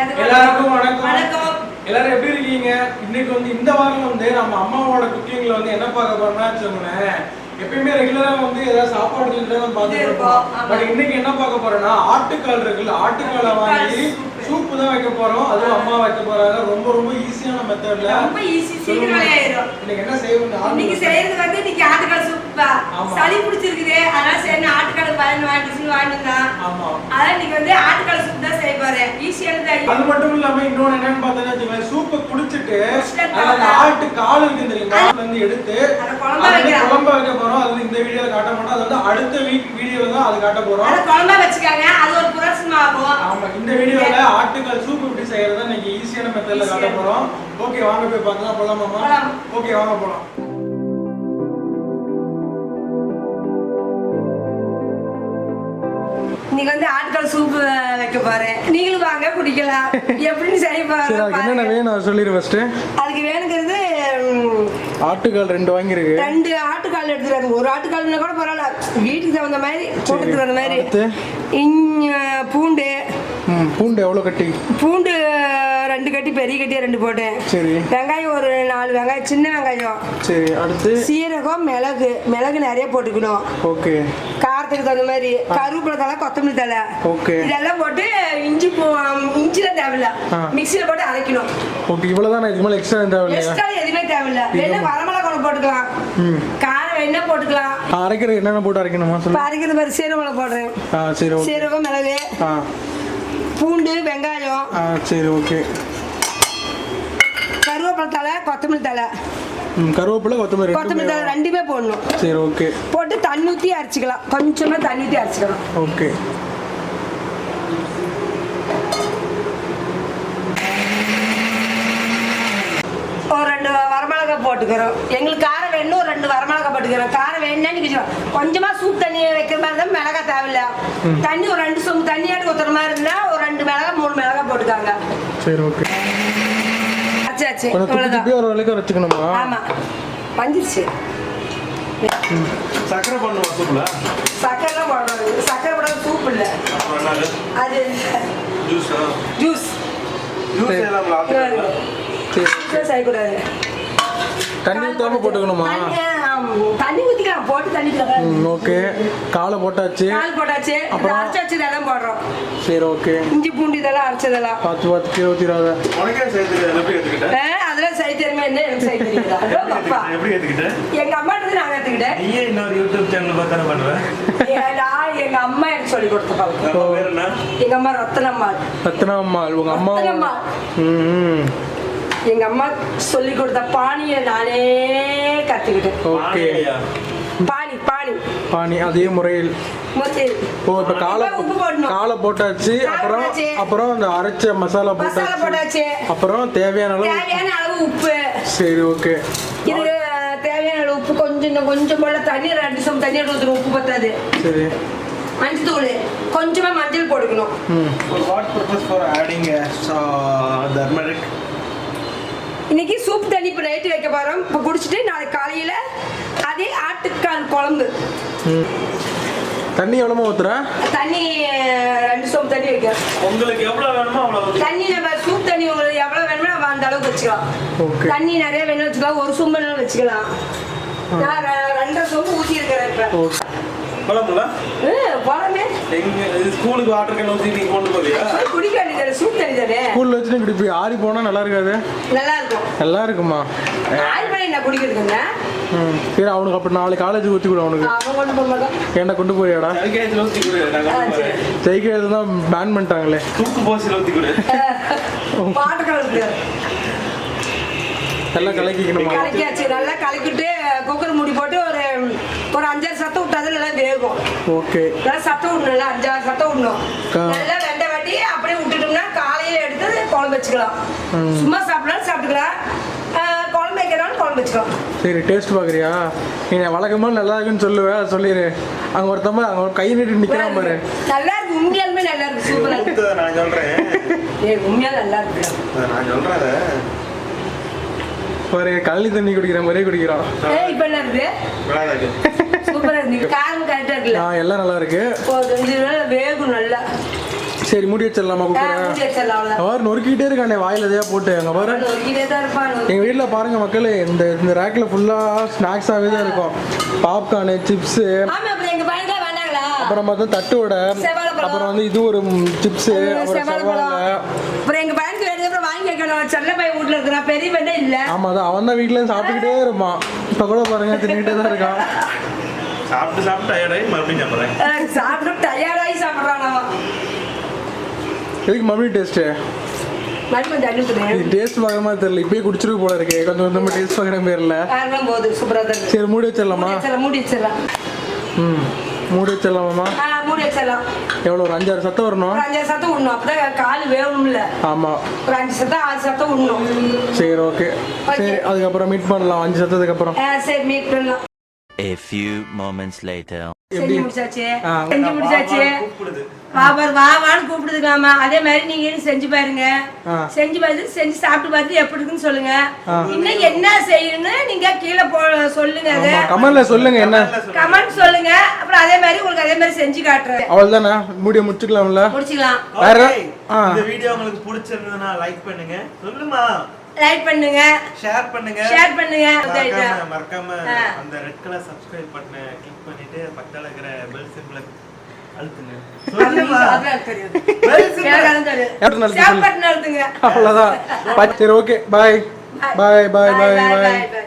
எல்லாருக்கும் வணக்கம். எல்லாரும் எப்படி இருக்கீங்க? இன்னைக்கு வந்து இந்த வாரம் வந்து நம்ம அம்மாவோட குக்கிங்ல வந்து என்ன பார்க்க போறோம்னா வச்சுக்கோங்களேன். எப்பயுமே ரெகுலரா வந்து ஏதாவது சாப்பாடு பார்த்துட்டு இருக்கும், இருப்போம். ஆமா. பட் இன்னைக்கு என்ன பார்க்க போறோம்னா ஆட்டுக்கால் இருக்குல்ல ஆட்டுக்காலை வாங்கி சூப்பு. தான் வைக்க போறோம். அதுவும் அம்மா வைக்க போறாங்க. ரொம்ப ரொம்ப ஈஸியான மெத்தட்ல ரொம்ப ஈஸி சீக்கிரம் வேலையாயிரும் இன்னைக்கு என்ன செய்வோம் இன்னைக்கு செய்யறது வந்து இன்னைக்கு ஆட்டுக்கால் சூப்பா. சளி பிடிச்சிருக்குது. அதனால சரி நான் ஆட்டுக்கால் பயன் வாங்கிட்டு வாங்கிட்டு தான் ஆமா. அதான் இன்னைக்கு வந்து ஆட்டுக்கால் சூப் தான் செய்ய போறேன் ஈஸியானது அது மட்டும் இல்லாம இன்னொன்னு என்னன்னு வச்சுக்கோங்களேன், சூப்பை குடிச்சிட்டு அந்த ஆட்டு கால் இருக்கு தெரியுமா எடுத்து குழம்பா வைக்க போறோம். அது இந்த வீடியோல காட்ட மாட்டோம். அது வந்து அடுத்த வீக் வீடியோல தான் அது காட்ட போறோம். அதை குழம்பா வச்சுக்காங்க. அது ஒரு புரட்சமா ஆகும் ஆமா இந்த வீடியோல ஆட்டுக்கால் சூப் எப்படி செய்யறதா இன்னைக்கு ஈஸியான மெத்தட்ல காட்ட. போறோம். ஓகே வாங்க போய் பார்க்கலாம். போலாம். ஓகே வாங்க போலாம். இன்னைக்கு வந்து ஆட்டுக்கால் சூப் வைக்க போறேன். நீங்களும் வாங்க குடிக்கலாம். எப்படின்னு சரி என்னென்ன வேணும் சொல்லிடு ஃபர்ஸ்ட் அதுக்கு வேணுங்கிறது ஆட்டுக்கால் ரெண்டு வாங்கியிருக்கு. ரெண்டு ஆட்டுக்கால் எடுத்துக்கிறது ஒரு ஆட்டுக்கால்னா கூட பரவாயில்ல. வீட்டுக்கு தகுந்த மாதிரி போட்டுக்கிற அந்த மாதிரி. பூண்டு. பூண்டு எவ்வளவு கட்டி? பூண்டு ரெண்டு கட்டி பெரிய கட்டியா ரெண்டு போட்டேன். சரி. வெங்காயம் ஒரு நாலு வெங்காயம் சின்ன வெங்காயம். சரி அடுத்து? சீரகம் மிளகு. மிளகு நிறைய போட்டுக்கணும். ஓகே. காரத்துக்கு தகுந்த மாதிரி கருவேப்பிலை தலை கொத்தமல்லி தலை. ஓகே. இதெல்லாம் போட்டு இஞ்சி இஞ்சிலாம் தேவையில்ல. மிக்சியில போட்டு அரைக்கணும். ஓகே இவ்வளவுதான் இதுக்கு மேல எக்ஸ்ட்ரா தேவை இல்லையா எக்ஸ்ட்ரா எதுவுமே தேவையில்ல. வேணா வரமிளகா கூட போட்டுக்கலாம். காரம் வேணா போட்டுக்கலாம். அரைக்கிற என்னென்ன போட்டு அரைக்கணுமா? இப்ப சொல்லு அரைக்கிறது மாதிரி சீரகம் போடுறேன். சீரகம் மிளகு. பூண்டு வெங்காயம். ஆ சரி ஓகே. கருவேப்பிலை தலை கொத்தமல்லி தலை ம் கருவேப்பிலை கொத்தமல்லி கொத்தமல்லி தலை ரெண்டுமே ரெண்டுமே போடணும். சரி ஓகே. போட்டு தண்ணி ஊற்றி அரைச்சிக்கலாம். கொஞ்சமா தண்ணி ஊற்றி அரைச்சிக்கலாம். ஓகே ஒரு ரெண்டு வரமிளகா போட்டுக்கிறோம். எங்களுக்கு காரம் வேணும் ஒரு ரெண்டு வரமிளகா போட்டுக்கிறோம். காரம் வேணும்னா நீங்க கொஞ்சமா சூப் தண்ணி வைக்கிற மாதிரி இருந்தால் மிளகா தேவையில்ல. தண்ணி ஒரு ரெண்டு சொம்பு தண்ணியாட்டு ஊத்துற மாதிரி இருந்தா ஒரு ரெண்டு மிளகா மூணு மிளகா போட்டுக்காங்க. சரி ஓகே. ஆச்சாச்சு ஒரு வரைக்கும் வச்சுக்கணுமா? வந்துருச்சு சக்கரை பண்ணுவோம் சக்கரை போடுறது சக்கரை போடுறது சூப் இல்லை. அது ஜூஸ் ஜூஸ் ஜூஸ் எல்லாம் ஆத்துக்கலாம் சரி. செய்யக்கூடாது தண்ணி ஊத்தாம போட்டுக்கணுமா? தண்ணி, ஊத்திக்கலாம் போட்டு தண்ணி ஓகே. காலை போட்டாச்சு. பால் போட்டாச்சு. அப்புறம்? அரைச்சு வச்சு இதெல்லாம் போடுறோம். சரி ஓகே. இஞ்சி பூண்டு இதெல்லாம் அரைச்சதெல்லாம். பார்த்து பார்த்து கீழே ஆ, அதெல்லாம் தெரியுமா என்ன? எனக்கு செய்ய தெரியுதா? எப்படி எடுத்துக்கிட்ட எங்க அம்மா கிட்ட நான் கத்துக்கிட்டேன் நீயே இன்னொரு யூடியூப் சேனல் பார்த்து தானே பண்ணுவ? ஏ- நான் எங்க அம்மா எனக்கு சொல்லி கொடுத்த பழக்கம். எங்க அம்மா ரத்தனம்மா ரத்னாம்மாள் உங்க அம்மா ம். எங்க அம்மா சொல்லி கொடுத்த பானியை நானே கத்துக்கிட்டேன். ஓகே? பானி பானி பானி அதே முறையில். ஓ இப்போ காலை இப்ப உப்பு போடணும். காலை போட்டாச்சு அப்புறம். அப்புறம் அந்த அரைச்ச மசாலா மசாலா போட்டாச்சு. அப்புறம் தேவையான அளவு தேவையான அளவு உப்பு. சரி ஓகே. இது தேவையான அளவு உப்பு. கொஞ்சம் இன்னும் கொஞ்சம் போல தண்ணி ரெண்டு சம் தண்ணி ஊற்றணும் உப்பு பத்தாது. சரி. மஞ்சள் தூள். கொஞ்சமா மஞ்சள் போட்டுக்கணும். what purpose for இன்னைக்கு சூப் தண்ணி இப்போ நைட்டு வைக்க போறோம். இப்போ குடிச்சிட்டு நாளைக்கு காலையில அதே ஆட்டுக்கால் குழம்பு. ம் தண்ணி எவ்வளோமா ஊத்துற? தண்ணி ரெண்டு சோம்பு தண்ணி வைக்கிறோம். உங்களுக்கு எவ்வளவு வேணுமோ அவ்வளவு தண்ணி நம்ம சூப் தண்ணி உங்களுக்கு எவ்வளவு வேணுமோ நம்ம அந்த அளவுக்கு வச்சுக்கலாம். ஓகே. தண்ணி நிறைய வேணும் வச்சுக்கலாம். ஒரு சொம்பு வேணும் வச்சுக்கலாம். நான் ரெண்டரை சொம்பு ஊற்றி இருக்கிறேன் இப்போ. ஓகே. குழம்புல இது ஸ்கூலுக்கு வாட்டர் கேன் ஊற்றி நீங்க கொண்டு போவியா? குடிக்க வேண்டியது சூப் தண்ணி தானே ஸ்கூல்ல வச்சு இப்படி ஆறி போனா நல்லா இருக்காது? நல்லா இருக்கும் நல்லா இருக்குமா? ஆயில் பண்ணி நான் குடிக்கிறதுங்க? சரி அவனுக்கு அப்போ நாளைக்கு காலேஜுக்கு ஊற்றி கொடு அவனுக்கு. என்ன கொண்டு போறியாடா. சைக்கிள் தான் பேன் பண்ணிட்டாங்களே. தூக்கு போசியில் ஊற்றி கொடு. எல்லாம் கலக்கிக்கணுமா? கலக்கியாச்சு நல்லா கலக்கிட்டு குக்கர் மூடி போட்டு ஒரு ஒரு அஞ்சாறு சத்தம் விட்டா தான் நல்லா வேகும். ஓகே. நல்லா சத்தம் விடணும் நல்லா அஞ்சாறு சத்தம் விடணும். நல்லா ரெண்டை வாட்டி எடுத்து குழம்பு வச்சுக்கலாம். சும்மா சாப்பிடலாம் சாப்பிட்டுக்கலாம். குழம்பு வைக்கிறனாலும் குழம்பு வச்சுக்கலாம். சரி டேஸ்ட் பார்க்குறியா நீ வழக்கமாக நல்லா இருக்குன்னு சொல்லுவேன் சொல்லிடு அங்கே ஒருத்தம்ம அங்கே கை நீட்டி நிற்கிறான் பாரு. நல்லா இருக்கு. உண்மையாலுமே நல்லா இருக்கு. சூப்பரா இருக்கு. நான் சொல்றேன். ஏய் உண்மையா நல்லா இருக்கு நான் சொல்றேன். அதை. பாரு கழனி தண்ணி குடிக்கிற மாதிரியே குடிக்கிறான். ஏய் இப்ப என்ன இருக்கு. சூப்பரா இருக்கு. காரம் கரெக்டா இருக்குல்ல. ஆ எல்லாம் நல்லா இருக்கு ஒரு ரெண்டு நாள் வேகும் நல்லா சரி மூடி வச்சிடலாமா அவ்வளவுதான். அவர் நொறுக்கிட்டே இருக்கானே வாயில எதையா போட்டு அங்க பாரு நொறுக்கிட்டே தான் இருப்பான், நொறுக்கி. எங்க வீட்ல பாருங்க மக்களே இந்த இந்த ரேக்ல ஃபுல்லா ஸ்நாக்ஸாவே தான் இருக்கும் பாப்கார்னு சிப்ஸ் ஆமா, அப்புறம் பார்த்தா தட்டு வடை. அப்புறம் வந்து இது ஒரு சிப்ஸ் அப்புறம். செவ்வாழை அப்புறம் எங்க பையனுக்கு வேண்டியது அப்புறம் வாங்கி வைக்கணும். செல்ல பையன் வீட்டுல இருக்கிறான், பெரிய பையனே இல்ல. ஆமா தான் அவன் தான் இருந்து சாப்பிட்டுக்கிட்டே இருப்பான் இப்ப கூட பாருங்க தின்னுட்டே தான் இருக்கான் சாப்பிட்டு சாப்பிட்டு டயர்டாகி மறுபடியும் சாப்பிட்றேன் சாப்பிட்டு ஆகி சாப்பிடுறான் அவன். எதுக்கு மறுபடியும். இது டேஸ்ட் பார்க்கமா தெரியல இப்பயே குடிச்சிருக்கு போல இருக்கு கொஞ்சம் கொஞ்சமா டேஸ்ட் பார்க்குற பேர்ல. சரி மூடி வச்சிடலாமா மூடி வச்சிடலாம், வச்சிடலாம். ம் மூடி வச்சிடலாமாம்மா ஆ, மூடி வச்சிடலாம். எவ்வளோ ஒரு அஞ்சாறு சத்தம் வரணும் அஞ்சாறு சத்தம் விடணும். அப்பதான் கால் வேகணும்ல. ஆமா ஒரு அஞ்சு சத்தம், ஆறு சத்தம் விடணும். சரி ஓகே சரி அதுக்கப்புறம் மீட் பண்ணலாம் அஞ்சு சத்தத்துக்கு அப்புறம் சரி மீட் பண்ணலாம் A few moments later. செஞ்சு முடிச்சாச்சு. ஆ. செஞ்சு முடிச்சாச்சு. கூப்பிடுது. பாபார் வா வான்னு கூப்பிடுதுக்காமா அதே மாதிரி நீங்க செஞ்சு பாருங்க. செஞ்சு பார்த்து செஞ்சு சாப்பிட்டு பார்த்து எப்படி இருக்குன்னு சொல்லுங்க. இன்னும் என்ன செய்யணும்னு நீங்க கீழே போ சொல்லுங்க அது. கமெண்ட்ல சொல்லுங்க என்ன. கமெண்ட் சொல்லுங்க. அப்புறம் அதே மாதிரி உங்களுக்கு அதே மாதிரி செஞ்சு காட்டுறேன். அவ்வளவுதானே மூடிய முடிச்சுக்கலாம்ல. முடிச்சுக்கலாம். வேற. இந்த வீடியோ உங்களுக்கு பிடிச்சிருந்ததுன்னா லைக் பண்ணுங்க. சொல்லுமா. லைக் பண்ணுங்க. ஷேர் பண்ணுங்க. ஷேர் பண்ணுங்க. மறக்காம. அந்த ரெட் கலர் சப்ஸ்கிரைப் பட்டனை கிளிக் பண்ணிட்டு பக்கத்துல இருக்கிற பெல் சிம்பிளை அழுத்துங்க. அவ்வளவுதான். சரி ஓகே பாய் பாய் பாய் பாய் பாய்